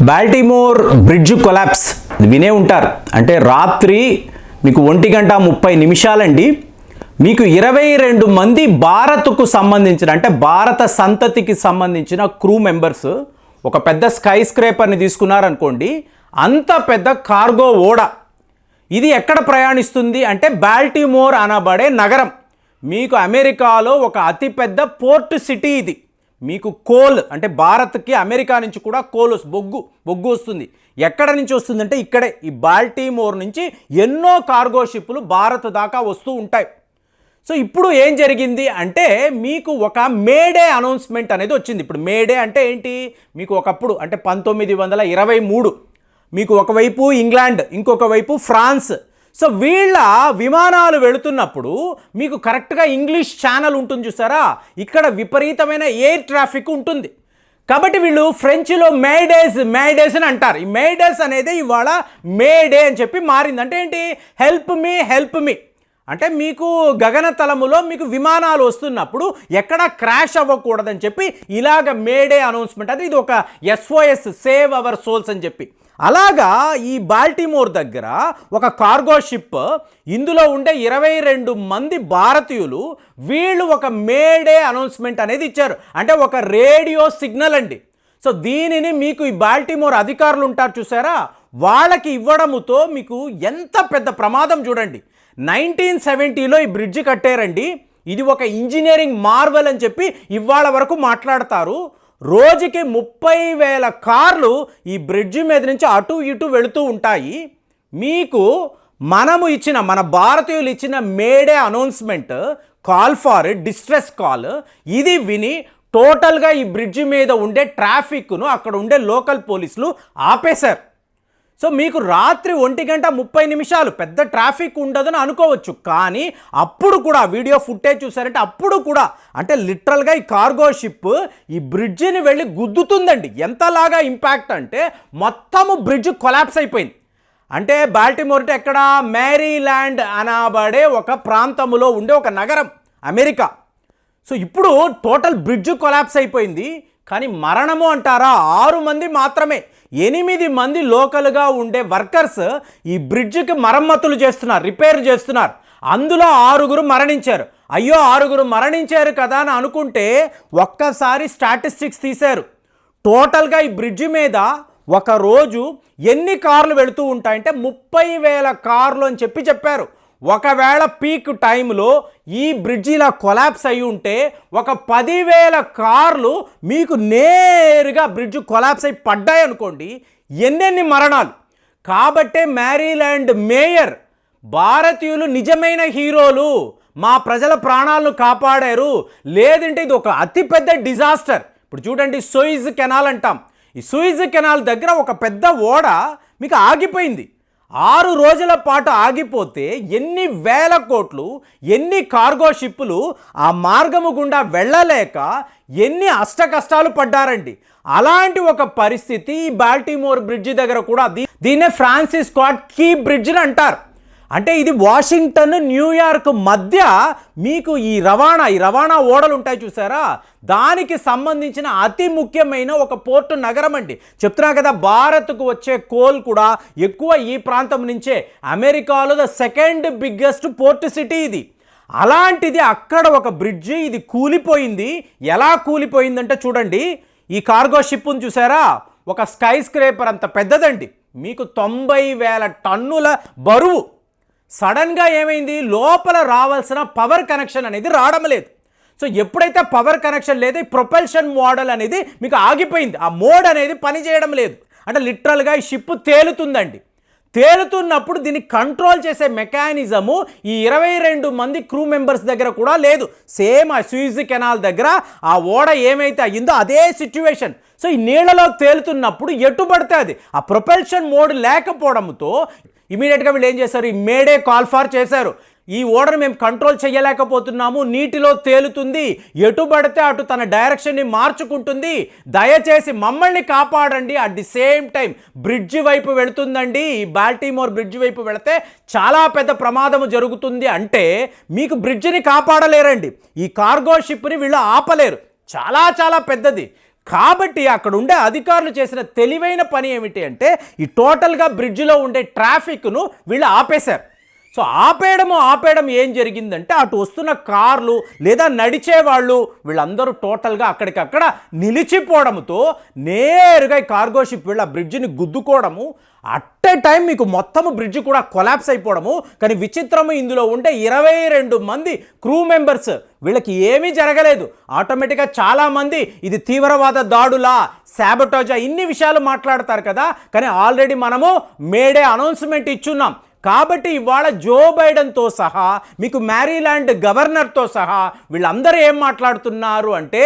Baltimore bridge collapse. వినే ఉంటారు. అంటే రాత్రి మీకు ఒంటి గంట ముప్పై నిమిషాలండి. మీకు ఇరవై రెండు మంది భారత్కు సంబంధించిన అంటే భారత సంతతికి సంబంధించిన క్రూ మెంబర్స్ ఒక పెద్ద స్కై స్క్రేపర్ని తీసుకున్నారనుకోండి అంత పెద్ద కార్గో ఓడ. ఇది ఎక్కడ ప్రయాణిస్తుంది అంటే బాల్టిమోర్ అనబడే నగరం. మీకు అమెరికాలో ఒక అతిపెద్ద పోర్ట్ సిటీ ఇది. మీకు కోల్ అంటే భారత్కి అమెరికా నుంచి కూడా కోల్ వస్తు- బొగ్గు బొగ్గు వస్తుంది. ఎక్కడ నుంచి వస్తుందంటే ఇక్కడే ఈ బాల్టీమోర్ నుంచి ఎన్నో కార్గో షిప్పులు భారత్ దాకా వస్తూ ఉంటాయి. సో ఇప్పుడు ఏం జరిగింది అంటే మీకు ఒక మేడే అనౌన్స్మెంట్ అనేది వచ్చింది. ఇప్పుడు మేడే అంటే ఏంటి? మీకు ఒకప్పుడు అంటే పంతొమ్మిది వందల ఇరవై మూడు మీకు ఒకవైపు ఇంగ్లాండ్ ఇంకొక వైపు ఫ్రాన్స్ సో వీళ్ళ విమానాలు వెళుతున్నప్పుడు మీకు కరెక్ట్గా ఇంగ్లీష్ ఛానల్ ఉంటుంది చూసారా? ఇక్కడ విపరీతమైన ఎయిర్ ట్రాఫిక్ ఉంటుంది. కాబట్టి వీళ్ళు ఫ్రెంచ్లో మేడేస్ మేడేస్ అని అంటారు. ఈ మేడేస్ అనేది ఇవాళ మేడే అని చెప్పి మారింది అంటే ఏంటి? Help me help me. అంటే మీకు గగనతలములో మీకు విమానాలు వస్తున్నప్పుడు ఎక్కడ క్రాష్ అవ్వకూడదని చెప్పి ఇలాగ మేడే అనౌన్స్మెంట్ అది ఇది ఒక ఎస్ఓఎస్ సేవ్ అవర్ సోల్స్ అని చెప్పి. అలాగా ఈ బాల్టిమోర్ దగ్గర ఒక కార్గో షిప్ ఇందులో ఉండే ఇరవై రెండు మంది భారతీయులు వీళ్ళు ఒక మేడే అనౌన్స్మెంట్ అనేది ఇచ్చారు. అంటే ఒక రేడియో సిగ్నల్ అండి. సో దీనిని మీకు ఈ బాల్టిమోర్ అధికారులు ఉంటారు చూసారా? వాళ్ళకి ఇవ్వడముతో మీకు ఎంత పెద్ద ప్రమాదం చూడండి. నైన్టీన్ సెవెంటీలో ఈ బ్రిడ్జ్ కట్టారండి. ఇది ఒక ఇంజనీరింగ్ మార్వెల్ అని చెప్పి ఇవాళ వరకు మాట్లాడతారు. రోజుకి ముప్పై వేల కార్లు ఈ బ్రిడ్జి మీద నుంచి అటు ఇటు వెళుతూ ఉంటాయి. మీకు మనము ఇచ్చిన మన భారతీయులు ఇచ్చిన mayday announcement call for distress call. ఇది విని టోటల్గా ఈ బ్రిడ్జి మీద ఉండే ట్రాఫిక్ను అక్కడ ఉండే లోకల్ పోలీసులు ఆపేశారు. సో మీకు రాత్రి ఒంటి గంట ముప్పై నిమిషాలు పెద్ద ట్రాఫిక్ ఉండదని అనుకోవచ్చు. కానీ అప్పుడు కూడా వీడియో ఫుటేజ్ చూసారంటే అప్పుడు కూడా అంటే లిటరల్గా ఈ కార్గో షిప్ ఈ బ్రిడ్జిని వెళ్ళి గుద్దుతుందండి. ఎంతలాగా ఇంపాక్ట్ అంటే మొత్తము బ్రిడ్జ్ కొలాప్స్ అయిపోయింది. అంటే బాల్టిమోర్ అంటే ఎక్కడ? మ్యారీల్యాండ్ అనబడే ఒక ప్రాంతములో ఉండే ఒక నగరం అమెరికా. సో ఇప్పుడు టోటల్ బ్రిడ్జ్ కొలాప్స్ అయిపోయింది. కానీ మరణము అంటారా? ఆరు మంది మాత్రమే. ఎనిమిది మంది లోకల్గా ఉండే వర్కర్స్ ఈ బ్రిడ్జ్కి మరమ్మతులు చేస్తున్నారు రిపేర్ చేస్తున్నారు. అందులో ఆరుగురు మరణించారు. అయ్యో ఆరుగురు మరణించారు కదా అని అనుకుంటే ఒక్కసారి స్టాటిస్టిక్స్ తీశారు. టోటల్గా ఈ బ్రిడ్జి మీద ఒక రోజు ఎన్ని కార్లు వెళుతూ ఉంటాయంటే ముప్పై వేల కార్లు అని చెప్పి చెప్పారు. ఒకవేళ పీక్ టైంలో ఈ బ్రిడ్జి ఇలా కొలాప్స్ అయి ఉంటే ఒక పదివేల కార్లు మీకు నేరుగా బ్రిడ్జ్ కొలాప్స్ అయి పడ్డాయనుకోండి ఎన్నెన్ని మరణాలు? కాబట్టే మ్యారీల్యాండ్ మేయర్ భారతీయులు నిజమైన హీరోలు మా ప్రజల ప్రాణాలను కాపాడారు. లేదంటే ఇది ఒక అతిపెద్ద డిజాస్టర్. ఇప్పుడు చూడండి సూయిజ్ కెనాల్ అంటాం. ఈ సూయిజ్ కెనాల్ దగ్గర ఒక పెద్ద ఓడ మీకు ఆగిపోయింది. ఆరు రోజుల పాటు ఆగిపోతే ఎన్ని వేల కోట్లు ఎన్ని కార్గో షిప్పులు ఆ మార్గము గుండా వెళ్ళలేక ఎన్ని అష్ట కష్టాలు పడ్డారండి. అలాంటి ఒక పరిస్థితి ఈ బాల్టిమోర్ బ్రిడ్జి దగ్గర కూడా దీ- దీన్నే ఫ్రాన్సిస్ స్కాట్ కీ బ్రిడ్జ్ అంటారు. అంటే ఇది వాషింగ్టన్ న్యూయార్క్ మధ్య మీకు ఈ రవాణా ఈ రవాణా ఓడలు ఉంటాయి చూసారా? దానికి సంబంధించిన అతి ముఖ్యమైన ఒక పోర్టు నగరం అండి. చెప్తున్నా కదా భారత్కు వచ్చే కోల్ కూడా ఎక్కువ ఈ ప్రాంతం నుంచే. అమెరికాలో the second biggest port city ఇది. అలాంటిది అక్కడ ఒక బ్రిడ్జి ఇది కూలిపోయింది. ఎలా కూలిపోయిందంటే చూడండి. ఈ కార్గో షిప్ను చూసారా? ఒక స్కై స్క్రేపర్ అంత పెద్దదండి. మీకు తొంభై వేల టన్నుల బరువు. సడన్గా ఏమైంది? లోపల రావాల్సిన పవర్ కనెక్షన్ అనేది రావడం లేదు. సో ఎప్పుడైతే పవర్ కనెక్షన్ లేదు ప్రొపల్షన్ మోడల్ అనేది మీకు ఆగిపోయింది. ఆ మోడ్ అనేది పనిచేయడం లేదు. అంటే లిటరల్గా ఈ షిప్ తేలుతుందండి. తేలుతున్నప్పుడు దీన్ని కంట్రోల్ చేసే మెకానిజము ఈ ఇరవై రెండు మంది క్రూ మెంబర్స్ దగ్గర కూడా లేదు. సేమ్ ఆ స్విజ్ కెనాల్ దగ్గర ఆ ఓడ ఏమైతే అయ్యిందో అదే సిచ్యువేషన్. సో ఈ నీళ్ళలో తేలుతున్నప్పుడు ఎటు పడితే అది. ఆ ప్రొపల్షన్ మోడ్ లేకపోవడంతో ఇమీడియట్గా వీళ్ళు ఏం చేశారు? ఈ మేడే కాల్ ఫార్ చేశారు. ఈ ఓడను మేము కంట్రోల్ చేయలేకపోతున్నాము నీటిలో తేలుతుంది ఎటు పడితే అటు తన డైరెక్షన్ని మార్చుకుంటుంది. దయచేసి మమ్మల్ని కాపాడండి. At the same time bridge వైపు వెళుతుందండి. ఈ బాల్టీమోర్ బ్రిడ్జి వైపు వెళితే చాలా పెద్ద ప్రమాదము జరుగుతుంది అంటే మీకు బ్రిడ్జిని కాపాడలేరండి. ఈ కార్గో షిప్ని వీళ్ళు ఆపలేరు. చాలా చాలా పెద్దది. కాబట్టి అక్కడ ఉండే అధికారులు చేసిన తెలివైన పని ఏమిటి అంటే ఈ టోటల్గా బ్రిడ్జిలో ఉండే ట్రాఫిక్ను వీళ్ళు ఆపేశారు. సో ఆపేయడము ఆపేయడం ఏం జరిగిందంటే అటు వస్తున్న కార్లు లేదా నడిచే వాళ్ళు వీళ్ళందరూ టోటల్గా అక్కడికక్కడ నిలిచిపోవడంతో నేరుగా ఈ కార్గో షిప్ వీళ్ళ బ్రిడ్జిని గుద్దుకోవడము. అట్టే టైం మీకు మొత్తము బ్రిడ్జ్ కూడా కొలాప్స్ అయిపోవడము. కానీ విచిత్రము ఇందులో ఉంటే ఇరవై రెండు మంది క్రూ మెంబర్స్ వీళ్ళకి ఏమీ జరగలేదు. ఆటోమేటిక్గా చాలామంది ఇది తీవ్రవాద దాడులా శాబటోజా ఇన్ని విషయాలు మాట్లాడతారు కదా. కానీ ఆల్రెడీ మనము మేడే అనౌన్స్మెంట్ ఇచ్చున్నాం. కాబట్టి ఇవాళ జో బైడెన్తో సహా మీకు మ్యారీల్యాండ్ గవర్నర్తో సహా వీళ్ళందరూ ఏం మాట్లాడుతున్నారు అంటే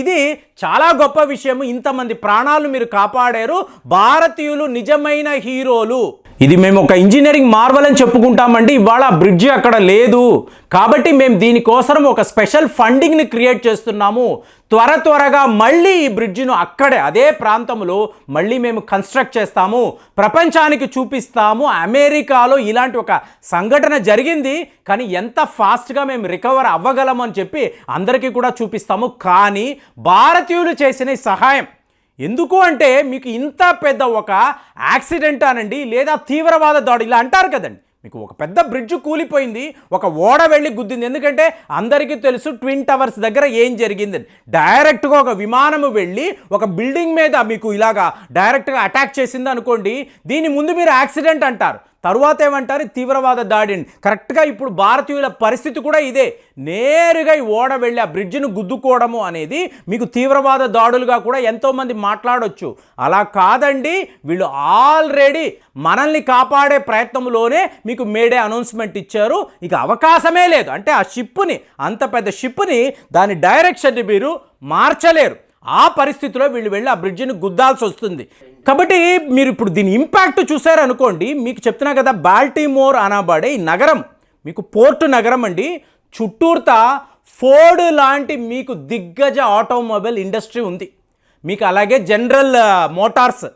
ఇది చాలా గొప్ప విషయం ఇంతమంది ప్రాణాలు మీరు కాపాడారు. భారతీయులు నిజమైన హీరోలు. ఇది మేము ఒక ఇంజనీరింగ్ మార్వల్ అని చెప్పుకుంటామండి. ఇవాళ బ్రిడ్జి అక్కడ లేదు. కాబట్టి మేము దీనికోసం ఒక స్పెషల్ ఫండింగ్ని క్రియేట్ చేస్తున్నాము. త్వర త్వరగా మళ్ళీ ఈ బ్రిడ్జిను అక్కడే అదే ప్రాంతంలో మళ్ళీ మేము కన్స్ట్రక్ట్ చేస్తాము. ప్రపంచానికి చూపిస్తాము. అమెరికాలో ఇలాంటి ఒక సంఘటన జరిగింది. కానీ ఎంత ఫాస్ట్గా మేము రికవర్ అవ్వగలమని చెప్పి అందరికీ కూడా చూపిస్తాము. కానీ భారతీయులు చేసిన సహాయం ఎందుకు అంటే మీకు ఇంత పెద్ద ఒక యాక్సిడెంట్ అనండి లేదా తీవ్రవాద దాడి ఇలా అంటారు కదండి. మీకు ఒక పెద్ద బ్రిడ్జ్ కూలిపోయింది ఒక ఓడ వెళ్ళి గుద్దింది. ఎందుకంటే అందరికీ తెలుసు ట్విన్ టవర్స్ దగ్గర ఏం జరిగిందని డైరెక్ట్గా ఒక విమానము వెళ్ళి ఒక బిల్డింగ్ మీద మీకు ఇలాగా డైరెక్ట్గా అటాక్ చేసింది అనుకోండి దీని ముందు మీరు యాక్సిడెంట్ అంటారు. తరువాత ఏమంటారు తీవ్రవాద దాడిని. కరెక్ట్గా ఇప్పుడు భారతీయుల పరిస్థితి కూడా ఇదే. నేరుగా ఓడ వెళ్ళి ఆ బ్రిడ్జిను గుద్దుకోవడము అనేది మీకు తీవ్రవాద దాడులుగా కూడా ఎంతోమంది మాట్లాడొచ్చు. అలా కాదండి. వీళ్ళు ఆల్రెడీ మనల్ని కాపాడే ప్రయత్నంలోనే మీకు మేడే అనౌన్స్మెంట్ ఇచ్చారు. ఇక అవకాశమే లేదు. అంటే ఆ షిప్ని అంత పెద్ద షిప్ని దాని డైరెక్షన్ని మీరు మార్చలేరు. ఆ పరిస్థితిలో వీళ్ళు వెళ్ళి ఆ బ్రిడ్జిని గుద్దాల్సి వస్తుంది. కాబట్టి మీరు ఇప్పుడు దీని ఇంపాక్ట్ చూసారనుకోండి మీకు చెప్తున్నా కదా బాల్టీమోర్ అనబడే ఈ నగరం మీకు పోర్టు నగరం అండి చుట్టూర్తా ఫోర్డ్ లాంటి మీకు దిగ్గజ ఆటోమొబైల్ ఇండస్ట్రీ ఉంది. మీకు అలాగే జనరల్ మోటార్స్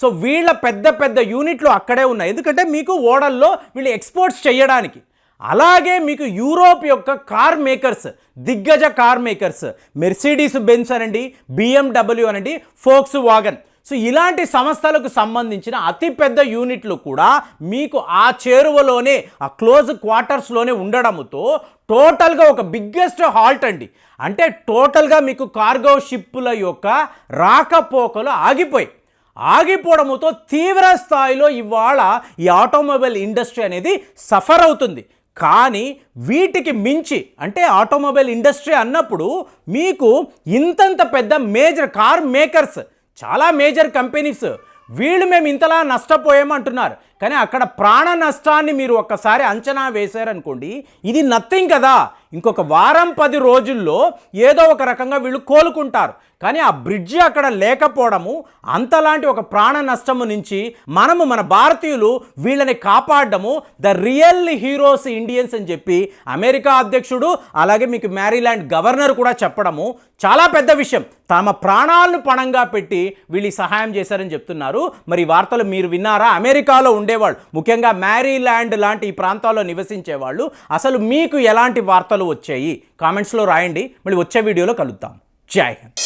సో వీళ్ళ పెద్ద పెద్ద యూనిట్లు అక్కడే ఉన్నాయి. ఎందుకంటే మీకు ఓడల్లో వీళ్ళు ఎక్స్పోర్ట్స్ చేయడానికి. అలాగే మీకు యూరోప్ యొక్క కార్ మేకర్స్ దిగ్గజ కార్ మేకర్స్ మెర్సిడీస్ బెన్స్ అనండి బిఎండబ్ల్యూ అనండి ఫోక్స్ వాగన్ సో ఇలాంటి సంస్థలకు సంబంధించిన అతిపెద్ద యూనిట్లు కూడా మీకు ఆ చేరువలోనే ఆ క్లోజ్ క్వార్టర్స్లోనే ఉండడంతో టోటల్గా ఒక బిగ్గెస్ట్ హాల్ట్ అండి. అంటే టోటల్గా మీకు కార్గో షిప్పుల యొక్క రాకపోకలు ఆగిపోయి ఆగిపోవడంతో తీవ్ర స్థాయిలో ఇవాళ ఈ ఆటోమొబైల్ ఇండస్ట్రీ అనేది సఫర్ అవుతుంది. కానీ వీటికి మించి అంటే ఆటోమొబైల్ ఇండస్ట్రీ అన్నప్పుడు మీకు ఇంతంత పెద్ద మేజర్ కార్ మేకర్స్ చాలా మేజర్ కంపెనీస్ వీళ్ళు మేము ఇంతలా నష్టపోయామంటున్నారు. కానీ అక్కడ ప్రాణ నష్టాన్ని మీరు ఒక్కసారి అంచనా వేశారనుకోండి ఇది నథింగ్ కదా. ఇంకొక వారం పది రోజుల్లో ఏదో ఒక రకంగా వీళ్ళు కోలుకుంటారు. కానీ ఆ బ్రిడ్జి అక్కడ లేకపోవడము అంతలాంటి ఒక ప్రాణ నష్టము నుంచి మనము మన భారతీయులు వీళ్ళని కాపాడడము ద రియల్ హీరోస్ ఇండియన్స్ అని చెప్పి అమెరికా అధ్యక్షుడు అలాగే మీకు మ్యారీల్యాండ్ గవర్నర్ కూడా చెప్పడము చాలా పెద్ద విషయం. తమ ప్రాణాలను పణంగా పెట్టి వీళ్ళు సహాయం చేశారని చెప్తున్నారు. మరి వార్తలు మీరు విన్నారా? అమెరికాలో ఉండేవాళ్ళు. ముఖ్యంగా మ్యారీల్యాండ్ లాంటి ఈ ప్రాంతాల్లో నివసించే వాళ్ళు అసలు మీకు ఎలాంటి వార్తలు వచ్చాయి? కామెంట్స్లో రాయండి. మళ్ళీ వచ్చే వీడియోలో కలుద్దాం. జై హింద్.